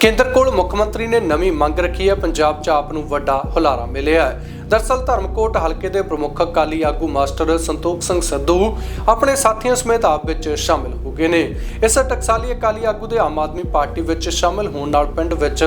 ਕੇਂਦਰ ਕੋਲ ਮੁੱਖ ਮੰਤਰੀ ਨੇ ਨਵੀਂ ਮੰਗ ਰੱਖੀ ਹੈ। ਪੰਜਾਬ 'ਚ ਆਪ ਨੂੰ ਵੱਡਾ ਹੁਲਾਰਾ ਮਿਲਿਆ ਹੈ। ਦਰਸਲ ਧਰਮਕੋਟ ਹਲਕੇ ਦੇ ਪ੍ਰਮੁੱਖ ਅਕਾਲੀ ਆਗੂ ਮਾਸਟਰ ਸੰਤੋਖ ਸਿੰਘ ਸੱਧੂ ਆਪਣੇ ਸਾਥੀਆਂ ਸਮੇਤ ਆਪ ਵਿੱਚ ਸ਼ਾਮਿਲ ਹੋ ਗਏ ਨੇ। ਇਸ ਟਕਸਾਲੀ ਅਕਾਲੀ ਆਗੂ ਦੇ ਆਮ ਆਦਮੀ ਪਾਰਟੀ ਵਿੱਚ ਸ਼ਾਮਿਲ ਹੋਣ ਨਾਲ ਪਿੰਡ ਵਿੱਚ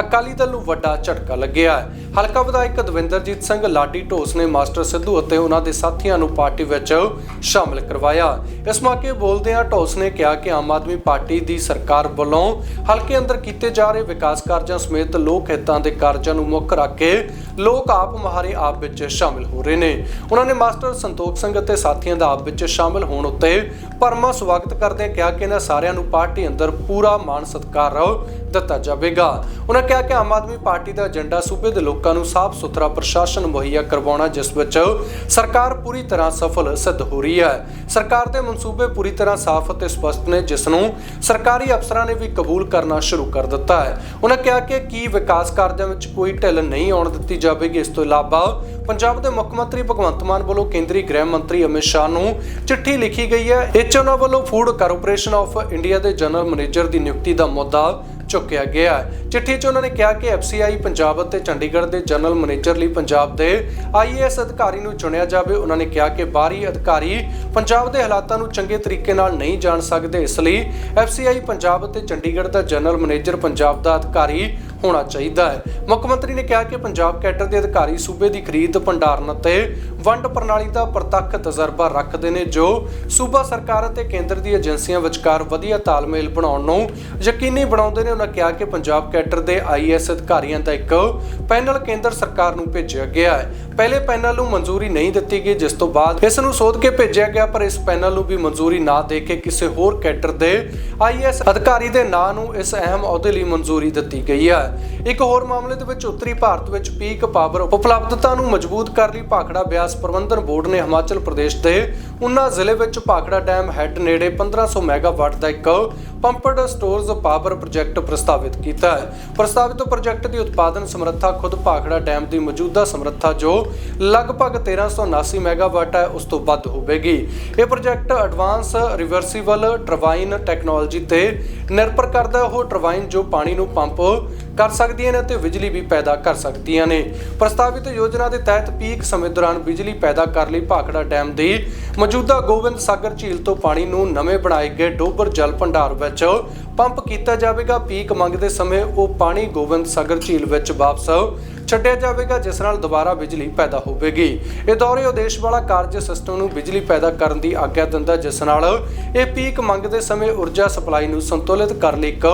ਅਕਾਲੀ ਦਲ ਨੂੰ ਵੱਡਾ ਝਟਕਾ ਲੱਗਿਆ ਹਲਕਾ ਵਿਧਾਇਕ ਦਵਿੰਦਰਜੀਤ ਸਿੰਘ ਲਾਡੀ ਢੋਸ ਨੇ ਮਾਸਟਰ ਸਿੱਧੂ ਅਤੇ ਉਹਨਾਂ ਦੇ ਸਾਥੀਆਂ ਨੂੰ ਪਾਰਟੀ ਵਿੱਚ ਸ਼ਾਮਿਲ ਕਰਵਾਇਆ। ਇਸ ਮੌਕੇ ਬੋਲਦਿਆਂ ਢੋਸ ਨੇ ਕਿਹਾ ਕਿ ਆਮ ਆਦਮੀ ਪਾਰਟੀ ਦੀ ਸਰਕਾਰ ਵੱਲੋਂ ਹਲਕੇ ਅੰਦਰ ਕੀਤੇ ਜਾ ਰਹੇ ਵਿਕਾਸ ਕਾਰਜਾਂ ਸਮੇਤ ਲੋਕ ਹਿੱਤਾਂ ਦੇ ਕਾਰਜਾਂ ਨੂੰ ਮੁੱਖ ਰੱਖ ਕੇ ਲੋਕ ਆਪ ਮਹਾਰੇ ਆਪ ਵਿੱਚ ਸ਼ਾਮਿਲ ਹੋ ਰਹੇ ਨੇ। ਉਹਨਾਂ ਨੇ ਮਾਸਟਰ ਸੰਤੋਖ ਸਿੰਘ ਅਤੇ ਸਾਥੀਆਂ ਦਾ ਆਪ ਵਿੱਚ ਸ਼ਾਮਿਲ ਹੋਣ ਉੱਤੇ ਪਰਮਾ ਸਵਾਗਤ ਕਰਦਿਆਂ ਕਿਹਾ ਕਿ ਇਹਨਾਂ ਸਾਰਿਆਂ ਨੂੰ ਪਾਰਟੀ ਅੰਦਰ ਪੂਰਾ ਮਾਣ ਸਤਿਕਾਰ ਦਿੱਤਾ ਜਾਵੇਗਾ। ਉਹਨਾਂ ਕਿਹਾ ਕਿ ਆਮ ਆਦਮੀ ਪਾਰਟੀ ਦਾ ਏਜੰਡਾ ਸੂਬੇ ਦੇ ਲੋਕਾਂ ਨੂੰ ਸਾਫ਼ ਸੁਥਰਾ ਪ੍ਰਸ਼ਾਸਨ ਮੁਹੱਈਆ ਕਰਵਾਉਣਾ, ਜਿਸ ਵਿੱਚ ਸਰਕਾਰ ਪੂਰੀ ਤਰ੍ਹਾਂ ਸਫਲ ਸਿੱਧ ਹੋ ਰਹੀ ਹੈ। ਸਰਕਾਰ ਦੇ ਮਨਸੂਬੇ ਪੂਰੀ ਤਰ੍ਹਾਂ ਸਾਫ਼ ਅਤੇ ਸਪਸ਼ਟ ਨੇ, ਜਿਸ ਨੂੰ ਸਰਕਾਰੀ ਅਫਸਰਾਂ ਨੇ ਵੀ ਕਬੂਲ ਕਰਨਾ ਸ਼ੁਰੂ ਕਰ ਦਿੱਤਾ ਹੈ। ਉਹਨਾਂ ਕਿਹਾ ਕਿ ਕੀ ਵਿਕਾਸ ਕਾਰਜਾਂ ਵਿੱਚ ਕੋਈ ਢਿੱਲ ਨਹੀਂ ਆਉਣ ਦਿੱਤੀ ਜਾਵੇਗੀ, ਇਸ ਤੋਂ ਇਲਾਵਾ ਪੰਜਾਬ ਦੇ ਮੁੱਖ ਮੰਤਰੀ ਭਗਵੰਤ ਮਾਨ ਵੱਲੋਂ ਕੇਂਦਰੀ ਗ੍ਰਹਿ ਮੰਤਰੀ ਅਮਿਤ ਸ਼ਾਹ ਨੂੰ ਚਿੱਠੀ ਲਿਖੀ ਗਈ ਹੈ। ਇਹ ਵੱਲੋਂ ਫੂਡ ਕਾਰਪੋਰੇਸ਼ਨ ਆਫ ਇੰਡੀਆ ਦੇ ਜਨਰਲ ਮੈਨੇਜਰ ਦੀ ਨਿਯੁਕਤੀ ਦਾ ਮੁੱਦਾ ਚੁੱਕਿਆ ਗਿਆ ਚਿੱਠੀ 'ਚ ਉਹਨਾਂ ਨੇ ਕਿਹਾ ਕਿ ਐਫਸੀਆਈ ਪੰਜਾਬ ਅਤੇ ਚੰਡੀਗੜ੍ਹ ਦੇ ਜਨਰਲ ਮੈਨੇਜਰ ਲਈ ਪੰਜਾਬ ਦੇ ਆਈਏਐਸ ਅਧਿਕਾਰੀ ਨੂੰ ਚੁਣਿਆ ਜਾਵੇ। ਉਹਨਾਂ ਨੇ ਕਿਹਾ ਕਿ ਬਾਹਰੀ ਅਧਿਕਾਰੀ ਪੰਜਾਬ ਦੇ ਹਾਲਾਤਾਂ ਨੂੰ ਚੰਗੇ ਤਰੀਕੇ ਨਾਲ ਨਹੀਂ ਜਾਣ ਸਕਦੇ। ਇਸ ਲਈ ਐਫਸੀਆਈ ਪੰਜਾਬ ਅਤੇ ਚੰਡੀਗੜ੍ਹ ਦਾ ਜਨਰਲ ਮੈਨੇਜਰ ਪੰਜਾਬ ਦਾ ਅਧਿਕਾਰੀ ਹੋਣਾ ਚਾਹੀਦਾ ਹੈ। ਮੁੱਖ ਮੰਤਰੀ ਨੇ ਕਿਹਾ ਕਿ ਪੰਜਾਬ ਕੈਡਰ ਦੇ ਅਧਿਕਾਰੀ ਸੂਬੇ ਦੀ ਖਰੀਦ, ਭੰਡਾਰਨ ਅਤੇ ਵੰਡ ਪ੍ਰਣਾਲੀ ਦਾ ਪ੍ਰਤੱਖ ਤਜਰਬਾ ਰੱਖਦੇ ਨੇ, ਜੋ ਸੂਬਾ ਸਰਕਾਰ ਅਤੇ ਕੇਂਦਰ ਦੀ ਏਜੰਸੀਆਂ ਵਿਚਕਾਰ ਵਧੀਆ ਤਾਲਮੇਲ ਬਣਾਉਣ ਨੂੰ ਯਕੀਨੀ ਬਣਾਉਂਦੇ ਨੇ। ਉਹਨਾਂ ਕਿਹਾ ਕਿ ਪੰਜਾਬ ਕੈਡਰ ਦੇ ਆਈਐਸ ਅਧਿਕਾਰੀਆਂ ਦਾ ਇੱਕ ਪੈਨਲ ਕੇਂਦਰ ਸਰਕਾਰ ਨੂੰ ਭੇਜਿਆ ਗਿਆ ਹੈ। ਪਹਿਲੇ ਪੈਨਲ ਨੂੰ ਮਨਜ਼ੂਰੀ ਨਹੀਂ ਦਿੱਤੀ ਗਈ, ਜਿਸ ਤੋਂ ਬਾਅਦ ਇਸ ਨੂੰ ਸੋਧ ਕੇ ਭੇਜਿਆ ਗਿਆ, ਪਰ ਇਸ ਪੈਨਲ ਨੂੰ ਵੀ ਮਨਜ਼ੂਰੀ ਨਾ ਦੇ ਕੇ ਕਿਸੇ ਹੋਰ ਕੈਡਰ ਦੇ ਆਈਐਸ ਅਧਿਕਾਰੀ ਦੇ ਨਾਂ ਨੂੰ ਇਸ ਅਹਿਮ ਅਹੁਦੇ ਲਈ ਮਨਜ਼ੂਰੀ ਦਿੱਤੀ ਗਈ ਹੈ। ਇੱਕ ਹੋਰ ਮਾਮਲੇ ਦੇ ਵਿੱਚ ਉੱਤਰੀ ਭਾਰਤ ਵਿੱਚ ਪੀਕ ਪਾਵਰ ਉਪਲਬਧਤਾ ਨੂੰ ਮਜ਼ਬੂਤ ਕਰਨ ਲਈ ਭਾਖੜਾ ਬਿਆਸ ਪ੍ਰਬੰਧਨ ਬੋਰਡ ਨੇ ਹਿਮਾਚਲ ਪ੍ਰਦੇਸ਼ ਦੇ ਉਨਾ ਜ਼ਿਲ੍ਹੇ ਵਿੱਚ ਭਾਖੜਾ ਡੈਮ ਹੈੱਡ ਨੇੜੇ 1500 ਮੈਗਾਵਾਟ ਦਾ ਇੱਕ ਪੰਪਡ ਸਟੋਰਜ਼ ਪਾਵਰ ਪ੍ਰੋਜੈਕਟ ਪ੍ਰਸਤਾਵਿਤ ਕੀਤਾ ਹੈ। ਪ੍ਰਸਤਾਵਿਤ ਪ੍ਰੋਜੈਕਟ ਦੀ ਉਤਪਾਦਨ ਸਮਰੱਥਾ ਖੁਦ ਭਾਖੜਾ ਡੈਮ ਦੀ ਮੌਜੂਦਾ ਸਮਰੱਥਾ ਜੋ ਲਗਭਗ 1379 ਮੈਗਾਵਾਟ ਹੈ, ਉਸ ਤੋਂ ਵੱਧ ਹੋਵੇਗੀ। ਇਹ project advance reversible turbine technology ਤੇ ਨਿਰਭਰ ਕਰਦਾ ਹੈ। ਉਹ ਟਰਬਾਈਨ ਜੋ ਪਾਣੀ ਨੂੰ ਪੰਪ ਕਰ ਸਕਦੀਆਂ ਨੇ ਅਤੇ ਬਿਜਲੀ ਵੀ ਪੈਦਾ ਕਰ ਸਕਦੀਆਂ ਨੇ। ਪ੍ਰਸਤਾਵਿਤ ਯੋਜਨਾ ਦੇ ਤਹਿਤ ਪੀਕ ਸਮੇਂ ਦੌਰਾਨ ਬਿਜਲੀ ਪੈਦਾ ਕਰਨ ਲਈ ਭਾਖੜਾ ਡੈਮ ਦੀ ਮੌਜੂਦਾ ਗੋਬਿੰਦ ਸਾਗਰ ਝੀਲ ਤੋਂ ਪਾਣੀ ਨੂੰ ਨਵੇਂ ਬਣਾਏ ਗਏ ਡੋਬਰ ਜਲ ਭੰਡਾਰ ਵਿੱਚ ਪੰਪ ਕੀਤਾ ਜਾਵੇਗਾ। ਪੀਕ ਮੰਗਦੇ ਸਮੇਂ ਉਹ ਪਾਣੀ ਗੋਬਿੰਦ ਸਾਗਰ ਝੀਲ ਵਿੱਚ ਵਾਪਸ ਛੱਡਿਆ ਜਾਵੇਗਾ, ਜਿਸ ਨਾਲ ਦੁਬਾਰਾ ਬਿਜਲੀ ਪੈਦਾ ਹੋਵੇਗੀ। ਇਹ ਦੌਰੇ ਉਦੇਸ਼ ਵਾਲਾ ਕਾਰਜ ਸਿਸਟਮ ਨੂੰ ਬਿਜਲੀ ਪੈਦਾ ਕਰਨ ਦੀ ਆਗਿਆ ਦਿੰਦਾ, ਜਿਸ ਨਾਲ ਇਹ ਪੀਕ ਮੰਗ ਦੇ ਸਮੇਂ ਊਰਜਾ ਸਪਲਾਈ ਨੂੰ ਸੰਤੁਲਿਤ ਕਰਨ ਲਈ ਇੱਕ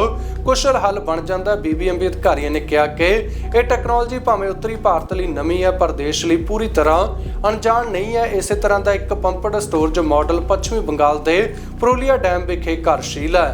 ਕੁਸ਼ਲ ਹੱਲ ਬਣ ਜਾਂਦਾ। ਬੀਬੀਐਮਬੀ ਅਧਿਕਾਰੀਆਂ ਨੇ ਕਿਹਾ ਕਿ ਇਹ ਟੈਕਨੋਲੋਜੀ ਭਾਵੇਂ ਉੱਤਰੀ ਭਾਰਤ ਲਈ ਨਵੀਂ ਹੈ, ਪਰ ਦੇਸ਼ ਲਈ ਪੂਰੀ ਤਰ੍ਹਾਂ ਅਣਜਾਣ ਨਹੀਂ ਹੈ। ਇਸੇ ਤਰ੍ਹਾਂ ਦਾ ਇੱਕ ਪੰਪਡ ਸਟੋਰੇਜ ਮਾਡਲ ਪੱਛਮੀ ਬੰਗਾਲ ਦੇ ਪੁਰੂਲੀਆ ਡੈਮ ਵਿਖੇ ਕਾਰਜਸ਼ੀਲ ਹੈ।